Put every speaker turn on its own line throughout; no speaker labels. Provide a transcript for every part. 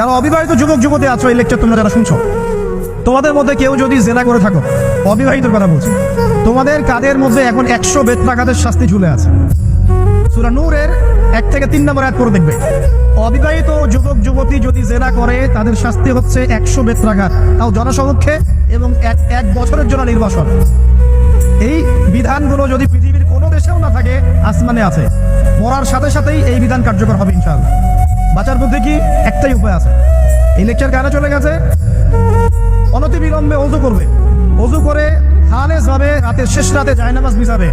যারা অবিবাহিত যুবক যুবতী আছো এই লেকচার তোমরা যারা শুনছো, তোমাদের মধ্যে কেউ যদি জেনা করে থাকো অবিবাহিত কথা বলছি, তোমাদের কাদের মধ্যে এখন একশো বেত্রাঘাতের শাস্তি ঝুলে আছে? সুরা নূরের এক থেকে তিন নম্বর অ্যাড করে দেখবে। অবিবাহিত যুবক যুবতী যদি জেনা করে, তাদের শাস্তি হচ্ছে একশো বেত্রাঘাত তাও জনসমক্ষে এবং এক এক বছরের জন্য নির্বাসন। এই বিধানগুলো যদি পৃথিবীর কোনো দেশেও না থাকে, আসমানে আছে। মরার সাথে সাথেই এই বিধান কার্যকর হবে, ইনশাআল্লাহ। বাঁচার মধ্যে কি একটাই উপায় আছে? এই লেকচার কানে চলে গেছে? অনতি বিলম্বে অজু করবে। অজু করে খালেস ভাবে রাতের শেষ রাতে জায়নামাজ বিছাবে।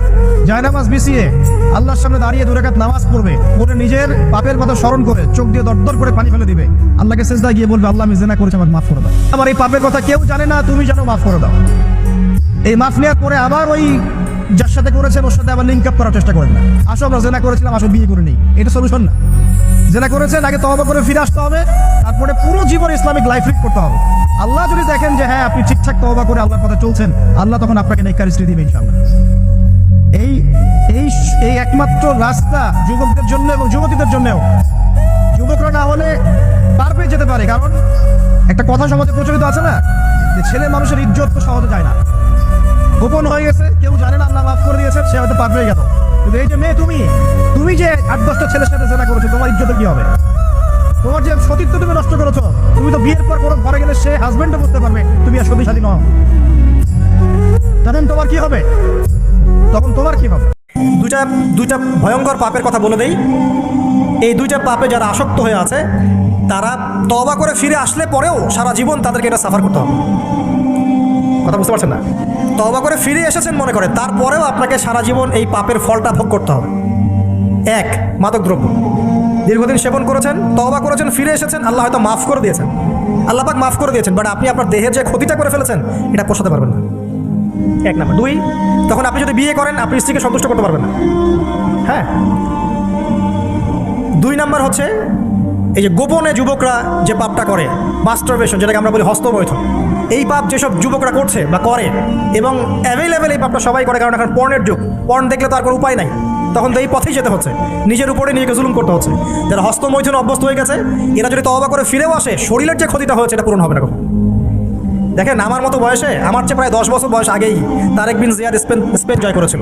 জায়নামাজ বিছিয়ে আল্লাহর সামনে দাঁড়িয়ে দুরাকাত নামাজ পড়বে। পড়ে নিজের পাপের কথা স্মরণ করে চোখ দিয়ে দরদর করে পানি ফেলে দিবে। আল্লাহকে সেজদা গিয়ে বলবে, আল্লাহ, আমি জেনা করেছি, আমাকে মাফ করে দাও। আমার এই পাপের কথা কেউ জানে না, তুমি জানো, মাফ করে দাও। এই মাফ নেওয়ার পরে আবার ওই যার সাথে করেছেন, ওর সাথে আবার লিঙ্ক আপ করার চেষ্টা করেন না। আসো, আমরা জেনা করেছিলাম, আসো, বিয়ে করে নিই। এটা সলিউশন না। জেনা করেছেন, আগে তবা করে ফিরে আসতে হবে, তারপরে পুরো জীবন ইসলামিক লাইফ লিড করতে হবে। আল্লাহ যদি দেখেন যে হ্যাঁ আপনি ঠিকঠাক তবা করে আল্লাহর পথে চলছেন, আল্লাহ তখন আপনাকে নেকার স্ত্রী দিবে ইনশাআল্লাহ। এই এই এই একমাত্র রাস্তা যুবকদের জন্য এবং যুবতীদের জন্যও। যুবকরা না হলে পার পেয়ে যেতে পারে, কারণ একটা কথা সমাজে প্রচলিত আছে না, যে ছেলে মানুষের ইজ্জত তো সহজে যায় না। গোপন হয়ে গেছে, কেউ জানে না, আল্লাহ মাফ করে দিয়েছে, সে হয়তো পার পেয়ে গেল। কিন্তু এই যে মেয়ে তুমি তুমি যে আট দশটা ছেলের সাথে জেনা করেছ, তোমার ইজ্জতে কি হবে? তোমার যে সতীত্ব তুমি নষ্ট করেছ, তুমি তো বিয়ের পর কোনো ঘরে গেলে সে হাজবেন্ডও বুঝতে পারবে, তুমি আর সতীশালী নও। তখন তোমার কি হবে? তখন তোমার কি হবে?
দুইটা দুইটা ভয়ঙ্কর পাপের কথা বলে দেই। এই দুইটা পাপে যারা আসক্ত হয়ে আছে, তারা তবা করে ফিরে আসলে পরেও সারা জীবন তাদেরকে এটা সাফার করতে হবে। কথা বুঝতে পারছেন না? তবা করে ফিরে এসেছেন মনে করে, তারপরেও আপনাকে সারা জীবন এই পাপের ফলটা ভোগ করতে হবে। এক মাদক দ্রব্য দীর্ঘদিন সেবন করেছেন তবা করেছেন, ফিরে এসেছেন, আল্লাহ হয়তো মাফ করে দিয়েছেন। আল্লাহ পাক মাফ করে দিয়েছেন বাট আপনি আপনার দেহের যে ক্ষতিটা করে ফেলেছেন, এটা পোষাতে পারবেন না। এক নাম্বার। দুই, তখন আপনি যদি বিয়ে করেন, আপনি স্ত্রীকে সন্তুষ্ট করতে পারবেন না। হ্যাঁ? দুই নাম্বার হচ্ছে, এই যে গোপনে যুবকরা যে পাপটা করে মাস্টারবেশন যেটাকে আমরা বলি হস্তমৈথুন এই পাপ যেসব যুবকরা করছে বা করে, এবং অ্যাভেলেবেল এই পাপটা সবাই করে, কারণ এখন পর্ণের যুগ। পর্ণ দেখলে তো আর কোনো উপায় নাই। তখন তো এই পথেই যেতে হচ্ছে। নিজের উপরে নিজেকে জুলুম করতে হচ্ছে। যারা হস্তমৈথুন অভ্যস্ত হয়ে গেছে, এরা যদি তবা করে ফিরেও আসে, শরীরের যে ক্ষতিটা হয়েছে, এটা পূরণ হবে না দেখেন, আমার মতো বয়সে, আমার চেয়ে প্রায় দশ বছর বয়স আগেই তারেক বিন জিয়ার স্পেন স্পেন জয় করেছিল।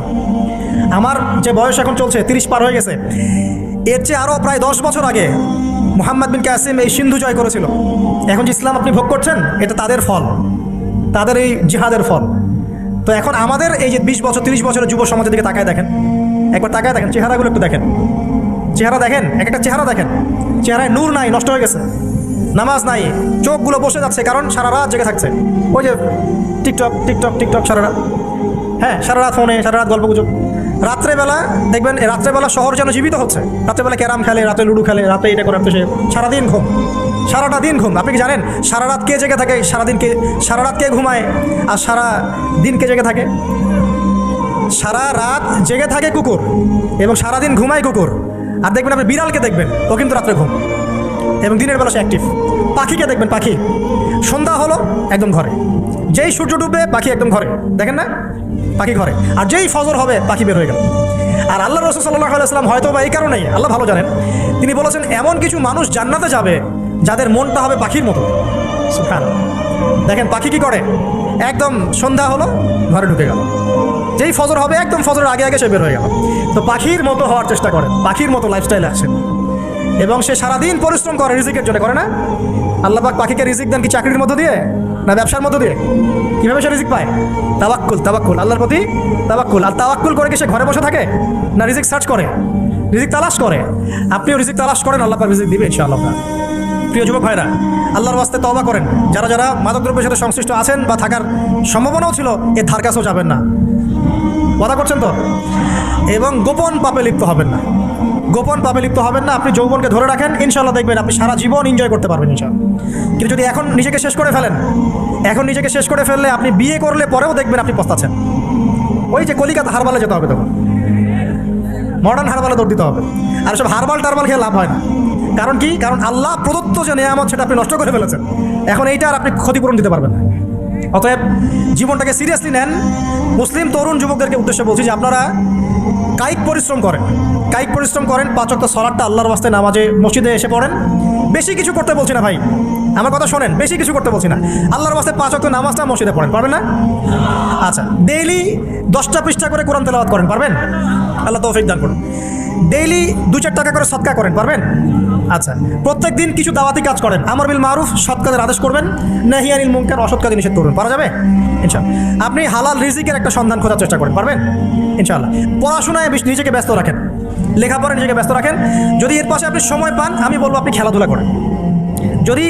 আমার যে বয়স এখন চলছে, তিরিশ পার হয়ে গেছে, এর চেয়ে আরও প্রায় দশ বছর আগে মোহাম্মদ বিন কাসিম এই সিন্ধু জয় করেছিল। এখন যে ইসলাম আপনি ভোগ করছেন, এটা তাদের ফল। তাদের এই জিহাদের ফল। তো এখন আমাদের এই যে বিশ বছর, তিরিশ বছরের যুব সমাজের দিকে তাকায় দেখেন। একবার তাকায় দেখেন, চেহারাগুলো একটু দেখেন। চেহারা দেখেন, এক একটা চেহারা দেখেন। চেহারায় নূর নাই, নষ্ট হয়ে গেছে। নামাজ নাই, চোখগুলো বসে যাচ্ছে, কারণ সারা রাত জেগে থাকছে। ওই যে টিকটক টিকটক টিকটক, সারা রাত। হ্যাঁ সারা রাত ফোনে, সারা রাত গল্প গুজব রাত্রেবেলা দেখবেন রাত্রেবেলা শহর যেন জীবিত হচ্ছে। রাত্রেবেলা ক্যারাম খেলে, রাতে লুডো খেলে, রাতে এটা করে রাতে সে সারাদিন ঘুম। সারাটা দিন ঘুম। আপনি কি জানেন? সারা রাত কে জেগে থাকে? সারাদিন কে সারা রাত কে ঘুমায়? আর সারা দিন কে জেগে থাকে? সারা রাত জেগে থাকে কুকুর এবং সারাদিন ঘুমায় কুকুর। আর দেখবেন আপনি বিড়ালকে দেখবেন, ও কিন্তু রাত্রে ঘুম। এবং দিনের বেলা সে অ্যাক্টিভ পাখিকে দেখবেন? পাখি। সন্ধ্যা হলো একদম ঘরে। যেই সূর্য ডুববে, পাখি একদম ঘরে। দেখেন না? পাখি ঘরে। আর যেই ফজর হবে, পাখি বের হয়ে গেল। আর আল্লাহ রসুল সাল্লাহ আলাইসলাম হয়তো বা এই কারণেই, আল্লাহ ভালো জানেন, তিনি বলেছেন, এমন কিছু মানুষ জান্নাতে যাবে, যাদের মনটা হবে পাখির মতো। দেখেন, পাখি কি করে? একদম সন্ধ্যা হলো, ঘরে ঢুকে গেল। যেই ফজর হবে, একদম ফজরের আগে আগে সে বের হয়ে গেল। তো পাখির মতো হওয়ার চেষ্টা করেন। পাখির মতো লাইফস্টাইলে আসেন। এবং সে সারাদিন পরিশ্রম করে রিজিকের জন্য, করে না? আল্লাহ পাক পাখিকে রিজিক দেন কি চাকরির মধ্য দিয়ে না ব্যবসার মধ্য দিয়ে? কীভাবে সে রিজিক পায়? তাবাক্কুল তাবাক্কুল আল্লাহর প্রতি তাবাক্কুল আর তাবাক্কুল করে কি সে ঘরে বসে থাকে না রিজিক সার্চ করে? রিজিক তালাশ করে। আপনিও রিজিক তালাশ করেন, আল্লাহ পাক রিজিক দিবে ইনশাআল্লাহ। প্রিয় যুবক ভাইরা, আল্লাহর বাস্তে তবা করেন। যারা যারা মাদকদ্রব্যের সাথে সংশ্লিষ্ট আছেন বা থাকার সম্ভাবনাও ছিল, এ ধার কাছেও যাবেন না। ওয়াদা করছেন তো? এবং গোপন পাপে লিপ্ত হবেন না। গোপন পাপে লিপ্ত হবেন না, আপনি যৌবনকে ধরে রাখেন ইনশাল্লাহ দেখবেন আপনি সারা জীবন এনজয় করতে পারবেন ইনশাল্লাহ কিন্তু যদি এখন নিজেকে শেষ করে ফেলেন, এখন নিজেকে শেষ করে ফেললে আপনি বিয়ে করলে পরেও দেখবেন আপনি পস্তাচ্ছেন। ওই যে কলিকাতা হারবালে যেতে হবে তখন। মডার্ন হারবালে দৌড় দিতে হবে। আর সব হারবাল টারবাল খেয়ে লাভ হয় না। কারণ কি? কারণ আল্লাহ প্রদত্ত যে নিয়ামত, সেটা আপনি নষ্ট করে ফেলেছেন। এখন এইটা আর আপনি ক্ষতিপূরণ দিতে পারবেন অতএব জীবনটাকে সিরিয়াসলি নেন। মুসলিম, তরুণ যুবকদেরকে উদ্দেশ্যে বলছি যে আপনারা কায়িক পরিশ্রম করেন। কায়িক পরিশ্রম করেন, পাঁচ অক্ট সলাটটা আল্লাহর বাস্তে নামাজে মসজিদে এসে পড়েন। বেশি কিছু করতে বলছি না ভাই। আমার কথা শোনেন, বেশি কিছু করতে বলছি না। আল্লাহর বাস্তে পাঁচ অক্ট নামাজটা মসজিদে পড়েন, পারবেন না? আচ্ছা ডেইলি দশটা পৃষ্ঠা করে কোরআন তেলাওয়াত করেন, পারবেন? আল্লাহ তৌফিক দান করুন। ডেইলি দু চার টাকা করে সৎকা করেন, পারবেন? আচ্ছা প্রত্যেক দিন কিছু দাওয়াতি কাজ করেন। আমার বিল মারুফ সৎ কাজের আদেশ করবেন নাহিয়ানিল মুনকার অসৎ কাজে নিষেধ করবেন পারা যাবে? ইনশাআল্লাহ। আপনি হালাল রিজিকের একটা সন্ধান খোঁজার চেষ্টা করেন, পারবেন? ইনশাআল্লাহ। পড়াশোনায় বেশ নিজেকে ব্যস্ত রাখেন, লেখাপড়ায় নিজেকে ব্যস্ত রাখেন। যদি এর পাশে আপনি সময় পান, আমি বলব আপনি খেলাধুলা করেন। যদি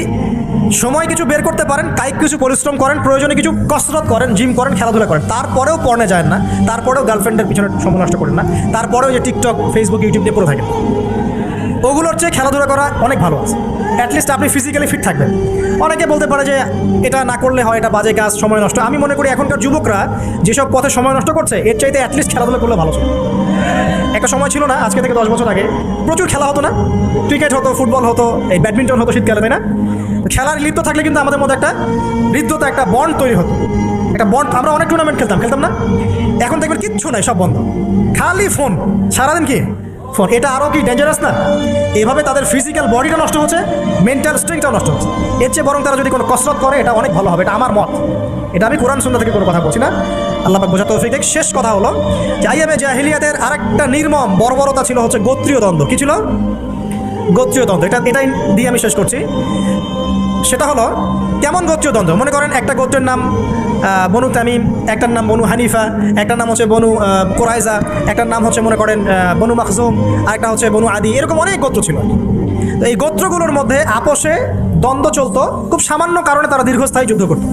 সময় কিছু বের করতে পারেন, কায়িক কিছু পরিশ্রম করেন, প্রয়োজনে কিছু কসরত করেন, জিম করেন, খেলাধুলা করেন, তারপরেও পড়নে যায় না, তারপরেও গার্লফ্রেন্ডের পিছনে সময় নষ্ট করেন না, তারপরেও যে টিকটক ফেসবুক ইউটিউব দিয়ে পড়ে থাকেন। ওগুলোর চেয়ে খেলাধুলা করা অনেক ভালো আছে। অ্যাটলিস্ট আপনি ফিজিক্যালি ফিট থাকবেন। অনেকে বলতে পারে যে এটা না করলে হয়, এটা বাজে কাজ, সময় নষ্ট। আমি মনে করি এখনকার যুবকরা যেসব পথে সময় নষ্ট করছে, এর চাইতে অ্যাটলিস্ট খেলাধুলা করলে ভালো ছিল একটা সময় ছিল না, আজকে থেকে দশ বছর আগে, প্রচুর খেলা হতো না। ক্রিকেট হতো ফুটবল হতো, এই ব্যাডমিন্টন হতো শীতকালে, তাই না? খেলার লিপ্ত থাকলে কিন্তু আমাদের মধ্যে একটা হৃদ্যতা, একটা বন্ড তৈরি হতো। একটা বন্ড আমরা অনেক টুর্নামেন্ট খেলতাম খেলতাম না? এখন দেখবেন কিচ্ছু নাই, সব বন্ধ। খালি ফোন সারাদিন কি? ফোন। এটা আরও কি ডেঞ্জারাস না? এভাবে তাদের ফিজিক্যাল বডিটা নষ্ট হচ্ছে মেন্টাল স্ট্রেংথটাও নষ্ট হচ্ছে। এর চেয়ে বরং তারা যদি কোনো কসরত করে, এটা অনেক ভালো হবে, এটা আমার মত। এটা আমি কোরআন সুন্দর থেকে কোনো কথা বলছি না। আল্লাহ বোঝাতে তৌফিক দেখ। শেষ কথা হলো আইএমএ জাহিলিয়াতের আরেকটা নির্মম বর্বরতা ছিল হচ্ছে গোত্রীয় দ্বন্দ্ব। কি ছিল? গোত্রীয় দ্বন্দ্ব। এটা এটাই দিয়ে আমি শেষ করছি। সেটা হলো, কেমন গোত্রীয় দ্বন্দ্ব? মনে করেন একটা গোত্রের নাম বনু তামিম, একটার নাম বনু হানিফা, একটার নাম হচ্ছে বনু কোরাইজা, একটার নাম হচ্ছে মনে করেন বনু মাখজুম, আরেকটা হচ্ছে বনু আদি, এরকম অনেক গোত্র ছিল তো এই গোত্রগুলোর মধ্যে আপোষে দ্বন্দ্ব চলতো, খুব সামান্য কারণে তারা দীর্ঘস্থায়ী যুদ্ধ করতো।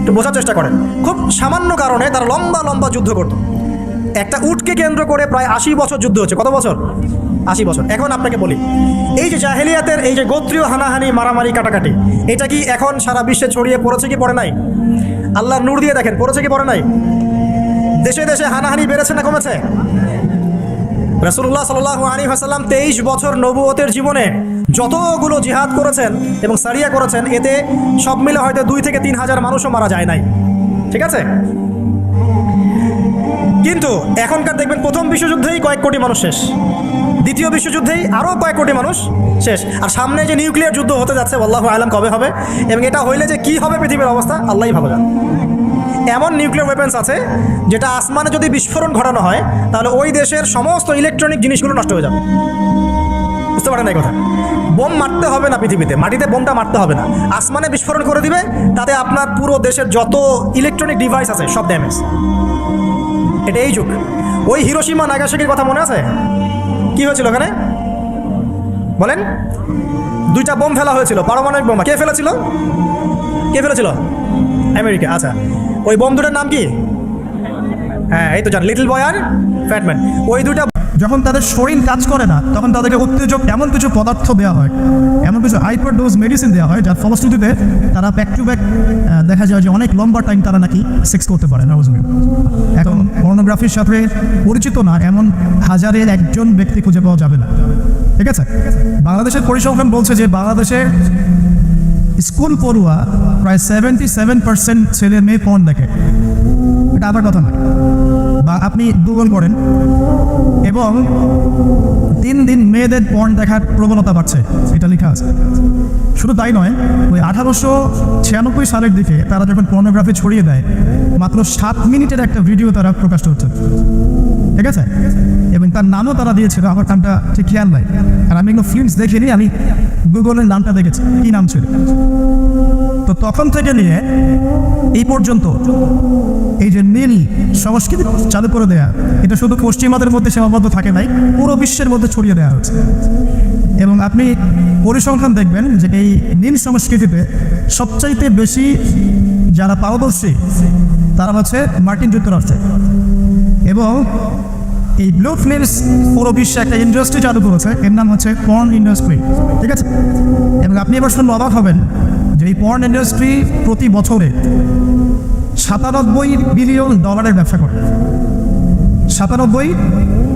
একটু বোঝার চেষ্টা করেন, খুব সামান্য কারণে তারা লম্বা লম্বা যুদ্ধ করতো। একটা উটকে কেন্দ্র করে প্রায় আশি বছর যুদ্ধ হচ্ছে। কত বছর? আশি বছর। এখন আপনাকে বলি, এই যে জাহেলিয়াতের এই যে গোত্রীয় হানাহানি, মারামারি, কাটাকাটি, এটা কি এখন সারা বিশ্বে ছড়িয়ে পড়েছে কি পড়ে নাই? আল্লাহর নূর দিয়ে দেখেন, পড়েছে কি পড়ে নাই? দেশে দেশে হানাহানি বেড়েছে না কমেছে? রাসুল্লাহ সাল্লাহ আলী হাসাল্লাম তেইশ বছর নবুয়তের জীবনে যতগুলো জিহাদ করেছেন এবং সারিয়া করেছেন, এতে সব মিলে হয়তো দুই থেকে তিন হাজার মানুষও মারা যায় নাই। ঠিক আছে? কিন্তু এখনকার দেখবেন প্রথম বিশ্বযুদ্ধেই কয়েক কোটি মানুষ শেষ। দ্বিতীয় বিশ্বযুদ্ধেই আরও কয়েক কোটি মানুষ শেষ। আর সামনে যে নিউক্লিয়ার যুদ্ধ হতে যাচ্ছে, আল্লাহ আলম কবে হবে? এবং এটা হইলে যে কি হবে পৃথিবীর অবস্থা, আল্লাহই ভালো জানে এমন নিউক্লিয়ার ওয়েপেন্স আছে, যেটা আসমানে যদি বিস্ফোরণ ঘটানো হয়, তাহলে ওই দেশের সমস্ত ইলেকট্রনিক জিনিসগুলো নষ্ট হয়ে যাবে। বুঝতে পারেন এই কথা? বোম মারতে হবে না পৃথিবীতে, মাটিতে বোমটা মারতে হবে না। আসমানে বিস্ফোরণ করে দিবে, তাতে আপনার পুরো দেশের যত ইলেকট্রনিক ডিভাইস আছে, সব ড্যামেজ এটা এই যুগ। ওই হিরোসীমা নাগাসাকির কথা মনে আছে? কি হয়েছিল ওখানে? বলেন। দুইটা বোম ফেলা হয়েছিল, পারমাণবিক বোমা। কে ফেলেছিল? কে ফেলেছিল? আমেরিকা আচ্ছা। ওই বোম দুটার নাম কি? হ্যাঁ এই তো জান, লিটল বয় আর ফ্যাটম্যান। ওই দুটা
যখন তাদের শরীর কাজ করে না, তখন তাদেরকে উত্তেজক এমন কিছু পদার্থ দেওয়া হয়, এমন কিছু হাইপার ডোজ মেডিসিন দেওয়া হয়, যার ফলশ্রুতিতে তারা ব্যাক টু ব্যাক দেখা যায় যে অনেক লম্বা টাইম তারা নাকি সেক্স করতে পারে না এখন পর্নোগ্রাফির সাথে পরিচিত না, এমন হাজারের একজন ব্যক্তি খুঁজে পাওয়া যাবে না, ঠিক আছে? বাংলাদেশের পরিসংখ্যান বলছে যে বাংলাদেশে স্কুল পড়ুয়া প্রায় সেভেন্টি সেভেন পার্সেন্ট ছেলে মেয়ে পর্ন দেখে। এটা আবার কথা নয়। বা আপনি গুগল করেন এবং দিন দিন মেয়েদের পর্ন দেখার প্রবণতা বাড়ছে, এটা লেখা আছে। শুধু তাই নয়, ওই আঠারোশো ছিয়ানব্বই সালের দিকে তারা যখন পর্নোগ্রাফি ছড়িয়ে দেয়, মাত্র সাত মিনিটের একটা ভিডিও তারা প্রকাশ করছে। ঠিক আছে? এবং তার নামও তারা দিয়েছিল, আমার নামটা ঠিক খেয়াল নাই। আর আমি এগুলো ফিল্মস দেখিনি, আমি গুগলের নামটা দেখেছি, কী নাম ছিল। তো তখন থেকে নিয়ে এই পর্যন্ত এই যে নীল সংস্কৃতি চালু করে দেয়া, এটা শুধু পশ্চিমাদের মধ্যে সীমাবদ্ধ থাকে নাই, পুরো বিশ্বের মধ্যে ছড়িয়ে দেওয়া হয়েছে। এবং আপনি পরিসংখ্যান দেখবেন যে এই নীল সংস্কৃতিতে সবচাইতে বেশি যারা পারদর্শী, তারা হচ্ছে মার্কিন যুক্তরাষ্ট্রে। এবং এই ব্লু ফিল্মস পুরো বিশ্বে একটা ইন্ডাস্ট্রি চালু করেছে। এর নাম হচ্ছে পর্ন ইন্ডাস্ট্রি ঠিক আছে? এবং আপনি এবার শুনলে অবাক হবেন যে এই পর্ন ইন্ডাস্ট্রি প্রতি বছরে সাতানব্বই বিলিয়ন ডলারের ব্যবসা করে। সাতানব্বই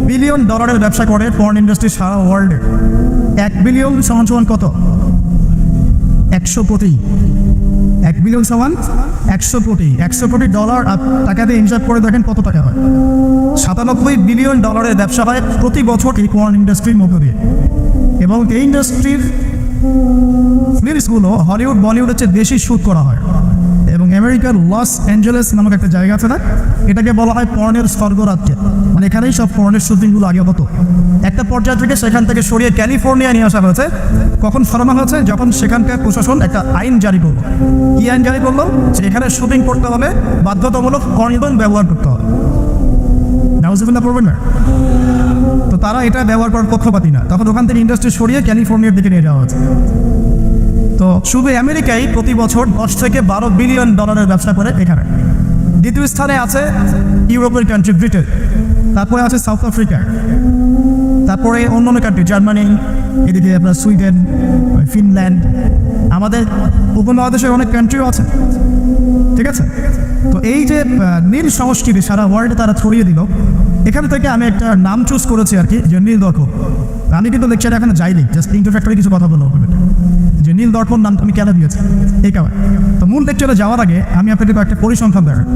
বিলিয়ন ডলারের ব্যবসা করে পর্ন ইন্ডাস্ট্রি সারা ওয়ার্ল্ডে এক বিলিয়ন সমান সমান কত? একশো কোটি এক বিলিয়ন সমান একশো কোটি একশো কোটি ডলার আর টাকা দিয়ে ইনভেস্ট করে দেখেন কত টাকা হয়। সাতানব্বই বিলিয়ন ডলারের ব্যবসা হয় প্রতি বছর এই কোয়ান ইন্ডাস্ট্রির মধ্য দিয়ে। এবং এই ইন্ডাস্ট্রির ফিল্মসগুলো হলিউড বলিউডের চেয়ে বেশি শ্যুট করা হয়। আমেরিকার লস অ্যাঞ্জেলেস নামক একটা জায়গা আছে না? এটাকে বলা হয় পর্নের স্বর্গরাজ্য। মানে এখানেই সব পর্নের শুটিংগুলো আগে হতো। একটা পর্যায় থেকে সেখান থেকে সরিয়ে ক্যালিফোর্নিয়া নিয়ে আসা হয়েছে। কখন সরানো হয়েছে? যখন সেখানকার প্রশাসন একটা আইন জারি করল। কি আইন জারি করল? যে এখানে শুটিং করতে হলে বাধ্যতামূলক কর্নিদন ব্যবহার করতে হবে। তো তারা এটা ব্যবহার করার পক্ষপাতি না। তখন ওখান থেকে ইন্ডাস্ট্রি সরিয়ে ক্যালিফোর্নিয়ার দিকে নিয়ে যাওয়া হয়েছে। তো শুধু আমেরিকায় প্রতি বছর দশ থেকে বারো বিলিয়ন ডলারের ব্যবসা করে এখানে। দ্বিতীয় স্থানে আছে ইউরোপের কান্ট্রি ব্রিটেন তারপরে আছে সাউথ আফ্রিকা তারপরে অন্য অন্য কান্ট্রি জার্মানি এদিকে আপনার সুইডেন ফিনল্যান্ড আমাদের উপমহাদেশের অনেক কান্ট্রিও আছে। ঠিক আছে? তো এই যে নীল সংস্কৃতি সারা ওয়ার্ল্ডে তারা ছড়িয়ে দিল, এখান থেকে আমি একটা নাম চুজ করেছি আর কি, যে নীল দর্পণ আমি কিন্তু লেকচারে এখানে যাইনি জাস্ট ইন্টারফ্যাক্টরি কিছু কথা বলব। যে নীল দর্পণ নামটা আমি কেন দিয়েছি? এই কারণে। তো মূল লেকচারে যাওয়ার আগে আমি আপনাদের একটা পরিসংখ্যান দেখাই।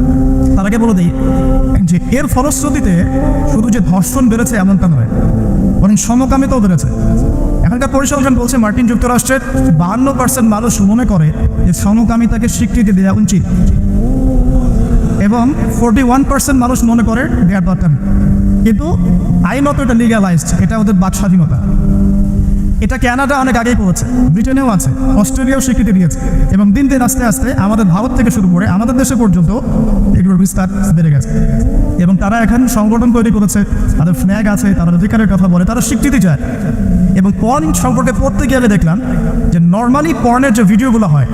তার আগে বলে দিই যে এর ফলশ্রুতিতে শুধু যে ধর্ষণ বেড়েছে এমনটা নয়, বরং সমকামিতাও বেড়েছে। এখনকার পরিসংখ্যান বলছে মার্কিন যুক্তরাষ্ট্রের বাহান্ন পার্সেন্ট মানুষ মনে করে যে সমকামিতাকে স্বীকৃতি দেওয়া উচিত। এবং ফোরটি ওয়ান পার্সেন্ট মানুষ মনে করে দেয়ার দরকার। কিন্তু আইনত এটা লিগালাইজড এটা ওদের বাক স্বাধীনতা। এটা ক্যানাডা অনেক আগেই করেছে ব্রিটেনেও আছে, অস্ট্রেলিয়াও স্বীকৃতি দিয়েছে এবং দিন দিন আস্তে আস্তে আমাদের ভারত থেকে শুরু করে আমাদের দেশে পর্যন্ত এগুলোর বিস্তার বেড়ে গেছে। এবং তারা এখন সংগঠন তৈরি করেছে, তাদের ফ্ল্যাগ আছে, তারা অধিকারের কথা বলে, তারা স্বীকৃতি চায়। এবং পর্ন সম্পর্কে পড়তে গেলে দেখলাম যে নর্মালি পর্নের যে ভিডিওগুলো হয়,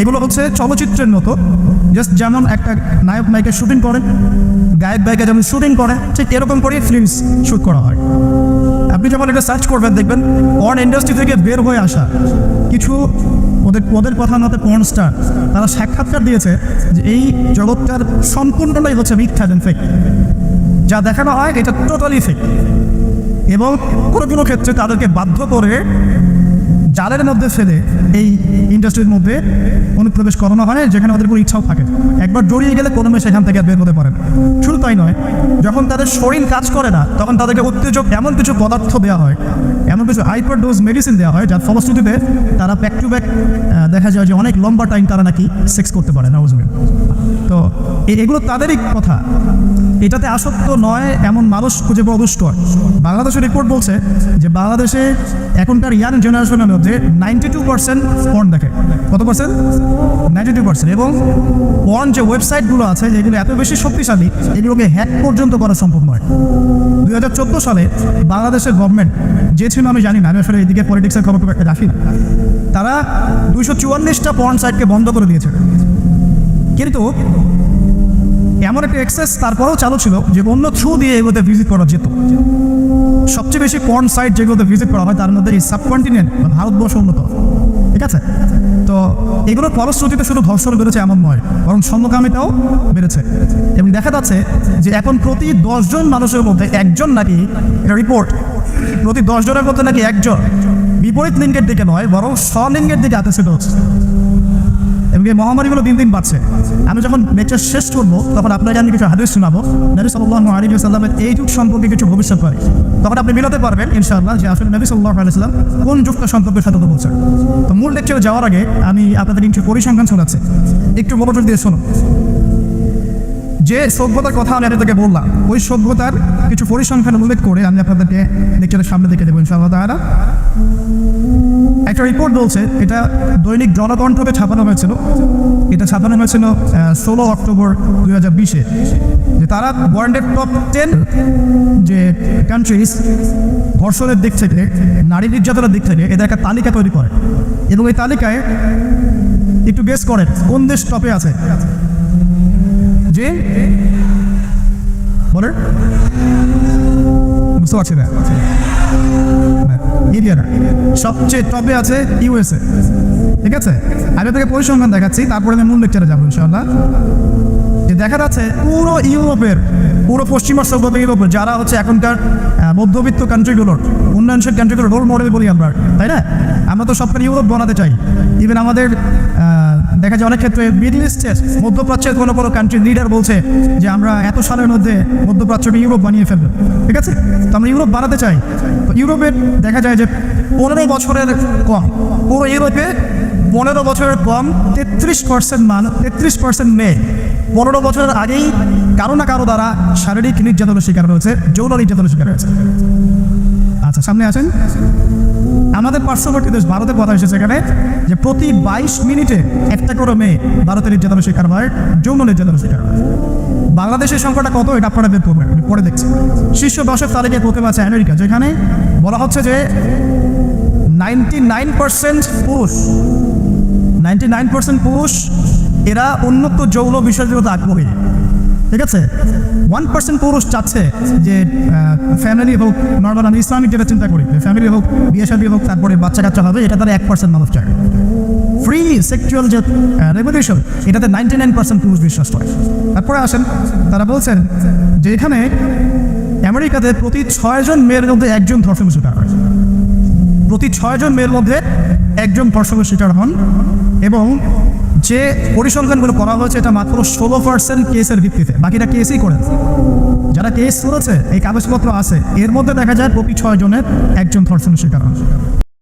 এগুলো হচ্ছে চলচ্চিত্রের মতো। জাস্ট যেমন একটা নায়ক নায়িকা শুটিং করেন, গায়ক গায়িকা যেমন শুটিং করে, ঠিক এরকম করেই ফিল্মস শ্যুট করা হয়। আপনি যখন এটা সার্চ করবেন, দেখবেন পর্ন ইন্ডাস্ট্রি থেকে বের হয়ে আসা কিছু ওদের ওদের কথা মতে পর্ন স্টার তারা সাক্ষাৎকার দিয়েছে যে এই জগৎটার সম্পূর্ণটাই হচ্ছে মিথ্যা ফেক যা দেখানো হয় এটা টোটালি ফেক এবং কোনো কোনো ক্ষেত্রে তাদেরকে বাধ্য করে জালের মধ্যে ফেলে এই ইন্ডাস্ট্রির মধ্যে অনুপ্রবেশ করানো হয়, যেখানে ওদের কোনো ইচ্ছাও থাকে একবার জড়িয়ে গেলে কোনো মেয়ে সেখান থেকে বের হতে পারে না শুধু তাই নয়, যখন তাদের শরীর কাজ করে না, তখন তাদেরকে উত্তেজক এমন কিছু পদার্থ দেওয়া হয়, এমন কিছু হাইপার ডোজ মেডিসিন দেওয়া হয়, যার ফলশ্রুতিতে তারা ব্যাক টু ব্যাক দেখা যায় যে অনেক লম্বা টাইম তারা নাকি সেক্স করতে পারে না তো এগুলো তাদেরই কথা। এটাতে আসক্ত নয় এমন মানুষ খুঁজে পাওয়া দুষ্কর বাংলাদেশের রিপোর্ট বলছে যে বাংলাদেশে এখনকার ইয়াং জেনারেশনের মধ্যে নাইনটি টু পার্সেন্ট পর্ন দেখে। কত পার্সেন্ট নাইনটি টু পার্সেন্ট এবং পর্ন যে ওয়েবসাইটগুলো আছে, যেগুলো এত বেশি শক্তিশালী, এগুলোকে হ্যাক পর্যন্ত করা সম্ভব নয়। দুই হাজার সালে বাংলাদেশের গভর্নমেন্ট যে ছিল আমি জানি না, আমি আসলে এদিকে পলিটিক্সের খবর খুব একটা রাখি না, তারা দুইশো চুয়াল্লিশটা পর্ন সাইটকে বন্ধ করে দিয়েছে। কিন্তু এমন একটা এক্সেস তারপরেও চালু ছিল যে অন্য থ্রু দিয়ে এগুলোতে ভিজিট করা যেত। সবচেয়ে বেশি পর্ন সাইট যেগুলোতে ভিজিট করা হয়, তার মধ্যে এই সাবকন্টিনেন্ট বা ভারতবর্ষ উন্নত ঠিক আছে? তো এগুলোর ফলশ্রুতিতে শুধু ধর্ষণ বেড়েছে এমন নয়, বরং সমকামিতাও বেড়েছে। এবং দেখা যাচ্ছে যে এখন প্রতি দশজন মানুষের মধ্যে একজন নাকি, এটা রিপোর্ট প্রতি দশজনের মধ্যে নাকি একজন বিপরীত লিঙ্গের দিকে নয়, বরং স্বলিঙ্গের দিকে আকর্ষিত হচ্ছে। মহামারীগুলো দিন দিন বাড়ছে। আমি যখন লেকচার শেষ করব, তখন আপনাকে আমি কিছু হাদিস শোনাবো। নবী সাল্লাহ আলী সাল্লামের এই যুগ সম্পর্কে কিছু ভবিষ্যৎ করে তখন আপনি মিলাতে পারবেন, ইনশাআল্লাহ, যে আসলে নবী সাল্লাহ আলী সাল্লাম কোন যুগটা সম্পর্কে সতর্ক বলছেন। তো মূল লেকচারে যাওয়ার আগে আমি আপনাদের কিছু পরিসংখ্যান শোনাচ্ছি। একটু মনোযোগ দিয়ে শোনো। যে সভ্যতার কথা আমি আপনাদেরকে বললাম, ওই সভ্যতার কিছু পরিসংখ্যান উল্লেখ করে আমি আপনাদেরকে লেকচারের সামনে দেখে দেবো, ইনশাআল্লাহ তাআলা। একটা রিপোর্ট বলছে, এটা দৈনিক জনকণ্ঠকে ছাপানো হয়েছিল। এটা ছাপানো হয়েছিল ষোলো অক্টোবর দুই হাজার বিশে। যে তারা ওয়ার্ল্ডের টপ টেন যে কান্ট্রিজ ধর্ষণের দিক থেকে, নারী নির্যাতনের দিক থেকে, এদের একটা তালিকা তৈরি করে। এবং এই তালিকায় একটু বেস করেন, কোন দেশ টপে আছে? যে, বলেন। বুঝতে পারছি না। ইন্ডিয়ানা। সবচেয়ে টপে আছে ইউএসএ। ঠিক আছে? আমি থেকে পরিসংখ্যান দেখাচ্ছি, তারপরে আমি মূল লেকচারে যাব ইনশাল্লাহ যে দেখা যাচ্ছে পুরো ইউরোপের, পুরো পশ্চিমা সভ্যতা ইউরোপের যারা হচ্ছে এখনকার মধ্যবিত্ত কান্ট্রিগুলোর উন্নয়নশীল কান্ট্রিগুলোর রোল মডেল বলি আমরা, তাই না? আমরা তো সবখানে ইউরোপ বানাতে চাই। ইভেন আমাদের দেখা যায় অনেক ক্ষেত্রে মিডল ইস্টের মধ্যপ্রাচ্যের কোনো কোনো কান্ট্রির লিডার বলছে যে আমরা এত সালের মধ্যে মধ্যপ্রাচ্যকে ইউরোপ বানিয়ে ফেলব। ঠিক আছে? তো আমরা ইউরোপ বানাতে চাই। তো ইউরোপের দেখা যায় যে পনেরো বছরের কম। পুরো ইউরোপে পনেরো বছরের কম তেত্রিশ পার্সেন্ট মান, তেত্রিশ পার্সেন্ট মেয়ে পনেরো বছরের আগেই কারও না কারও দ্বারা শারীরিক নির্যাতনের শিকার হয়েছে, যৌন নির্যাতনের শিকার হয়েছে। আচ্ছা সামনে আমাদের পার্শ্ববর্তী দেশ ভারতের কথা এসেছে এখানে, যে প্রতি বাইশ মিনিটে একটা করে মেয়ে ভারতের নির্যাতনের শিকার হয়, যৌন নির্যাতনের শিকার হয়। বাংলাদেশের সংখ্যাটা কত, এটা আপনারা বের করবেন পরে দেখছি। শীর্ষ দশের তালিকায় প্রথম আছে আমেরিকা, যেখানে বলা হচ্ছে যে নাইনটি নাইন পার্সেন্ট পুরুষ, নাইনটি নাইন পার্সেন্ট পুরুষ, এরা উন্নত যৌন বিষয়গুলোতে আগ্রহী। ঠিক আছে? ওয়ান পার্সেন্ট পুরুষ চাচ্ছে যে ফ্যামিলি হোক নর্মাল আমি ইসলামিক যেটা চিন্তা করি ফ্যামিলি হোক, বিয়ে শাদী হোক, তারপরে বাচ্চা কাচ্চা হবে, এটা তারা এক পার্সেন্ট মানুষ চায়। ফ্রি সেক্সুয়াল যে রেভলিউশন এটাতে নাইনটি নাইন পার্সেন্ট পুরুষ বিশ্বাস করে তারপরে আসেন, তারা বলছেন যে এখানে আমেরিকাতে প্রতি ছয়জন মেয়ের মধ্যে একজন ধর্ষণ শিকার হয়। প্রতি ছয়জন মেয়ের মধ্যে একজন ধর্ষণের শিকার হন এবং যে পরিসংখ্যানগুলো করা হয়েছে, এটা মাত্র ষোলো পার্সেন্ট কেসের ভিত্তিতে। বাকিটা কেসই করে যারা কেস করেছে, এই কাগজপত্র আছে, এর মধ্যে দেখা যায় প্রতি ছয় জনের একজন ধর্ষণের শিকার